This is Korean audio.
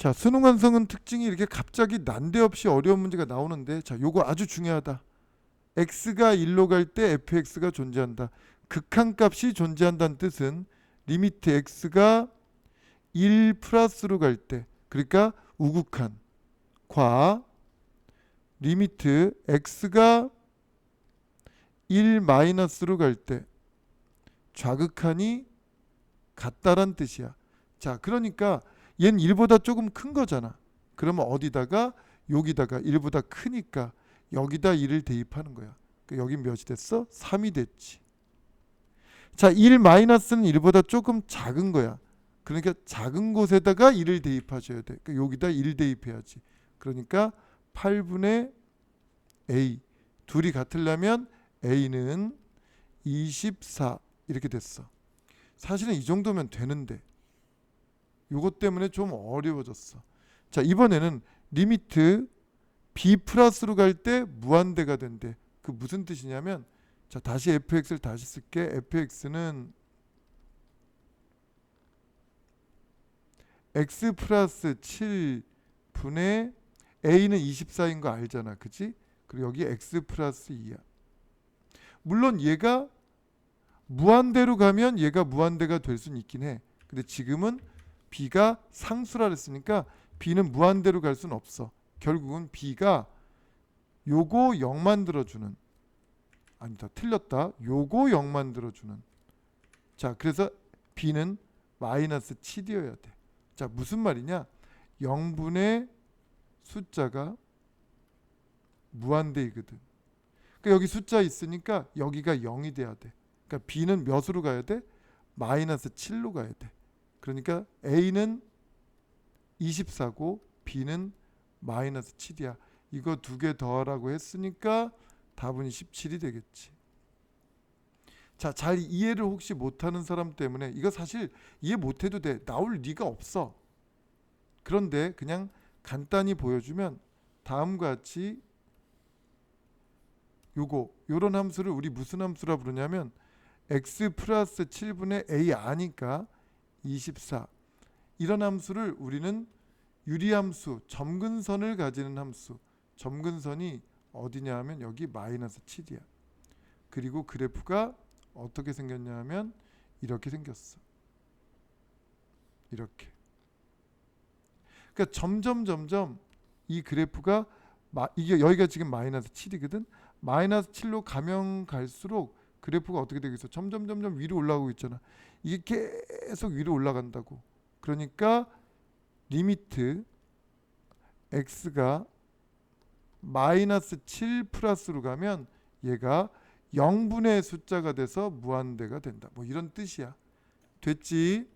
자, 수능 완성은 특징이 이렇게 갑자기 난데없이 어려운 문제가 나오는데 자, 요거 아주 중요하다. x가 1로 갈 때 fx가 존재한다. 극한값이 존재한다는 뜻은 리미트 x가 1 플러스로 갈 때 그러니까 우극한 과 리미트 x가 1 마이너스로 갈 때 좌극한이 같다란 뜻이야. 자, 그러니까 얘는 1보다 조금 큰 거잖아. 그러면 어디다가 여기다가 1보다 크니까 여기다 1을 대입하는 거야. 그 여기 몇이 됐어? 3이 됐지. 자, 1 마이너스는 1보다 조금 작은 거야. 그러니까 작은 곳에다가 1을 대입하셔야 돼. 그러니까 여기다 1 대입해야지. 그러니까 8분의 a 둘이 같으려면 a는 24 이렇게 됐어. 사실은 이 정도면 되는데 요것 때문에 좀 어려워졌어. 자, 이번에는 리미트 b 플러스로 갈 때 무한대가 된대. 그 무슨 뜻이냐면 자, 다시 fx를 다시 쓸게. fx는 x 플러스 7분의 a는 24인 거 알잖아. 그지? 그리고 여기 x 플러스 2야. 물론 얘가 무한대로 가면 얘가 무한대가 될 수는 있긴 해. 근데 지금은 b가 상수라 그랬으니까 b는 무한대로 갈 수는 없어. 결국은 b가 요거 0 만들어주는 아니다 틀렸다. 요거 0 만들어주는 자 그래서 b는 마이너스 7이어야 돼. 자 무슨 말이냐? 0분의 숫자가 무한대이거든. 그러니까 여기 숫자 있으니까 여기가 0이 돼야 돼. 그러니까 b는 몇으로 가야 돼? 마이너스 7로 가야 돼. 그러니까 a는 24고 b는 마이너스 7이야. 이거 두 개 더하라고 했으니까 답은 17이 되겠지. 자, 잘 이해를 혹시 못하는 사람 때문에 이거 사실 이해 못해도 돼. 나올 리가 없어. 그런데 그냥 간단히 보여주면 다음과 같이 요거 요런 함수를 우리 무슨 함수라 부르냐면 x 플러스 7분의 a 아니까 24 이런 함수를 우리는 유리함수 점근선을 가지는 함수. 점근선이 어디냐 하면 여기 마이너스 7이야. 그리고 그래프가 어떻게 생겼냐 하면 이렇게 생겼어. 이렇게. 그러니까 점점 점점 이 그래프가 마, 이게 여기가 지금 마이너스 7이거든? 마이너스 7로 가면 갈수록 그래프가 어떻게 되겠어? 점점 점점 위로 올라가고 있잖아 이게 계속 위로 올라간다고 그러니까 리미트 x가 마이너스 7 플러스로 가면 얘가 0분의 숫자가 돼서 무한대가 된다. 뭐 이런 뜻이야. 됐지?